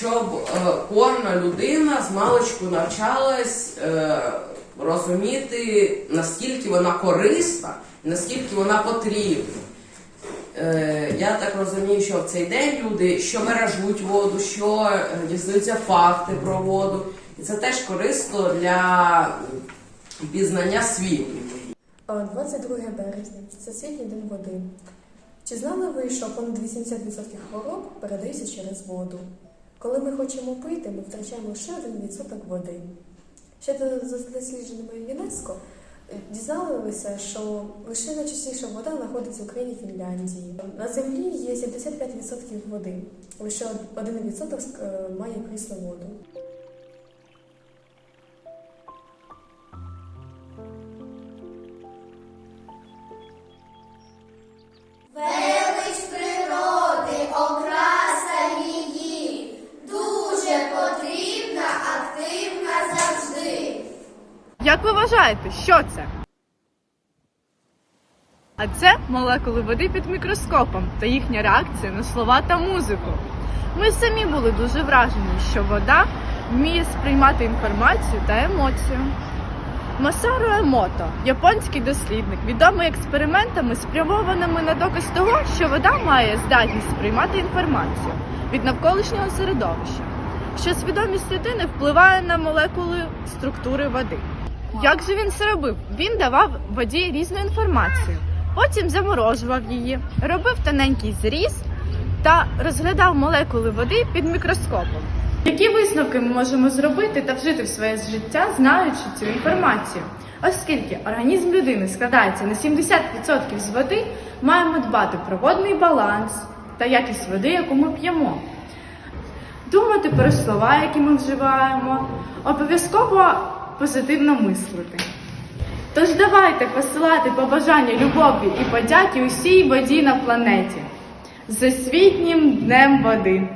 щоб е, кожна людина з маличку навчалась е, розуміти, наскільки вона корисна, наскільки вона потрібна. Е, я так розумію, що в цей день люди що мережуть воду, що дізнаються факти про воду. І це теж корисно для пізнання світу. А 22 березня Всесвітній день води. Чи знали ви, що понад 80% хвороб передаються через воду? Коли ми хочемо пити, ми втрачаємо лише один відсоток води. Ще за дослідженнями ЮНЕСКО е, дізналися, що лише найчастіша вода знаходиться в Україні і Фінляндії. На землі є 75% води, лише 1% е, має прісну воду. Як ви вважаєте, що це? А це молекули води під мікроскопом та їхня реакція на слова та музику. Ми самі були дуже вражені, що вода вміє сприймати інформацію та емоцію. Масару Емото, японський дослідник, відомий експериментами, спрямованими на доказ того, що вода має здатність сприймати інформацію від навколишнього середовища, що свідомість людини впливає на молекули структури води. Як же він це робив? Він давав воді різну інформацію, потім заморожував її, робив тоненький зріз та розглядав молекули води під мікроскопом. Які висновки ми можемо зробити та вжити в своє життя, знаючи цю інформацію? Оскільки організм людини складається на 70% з води, маємо дбати про водний баланс та якість води, яку ми п'ємо. Думати про слова, які ми вживаємо, обов'язково позитивно мислити. Тож давайте посилати побажання любові і подяки усій воді на планеті з освітнім днем води.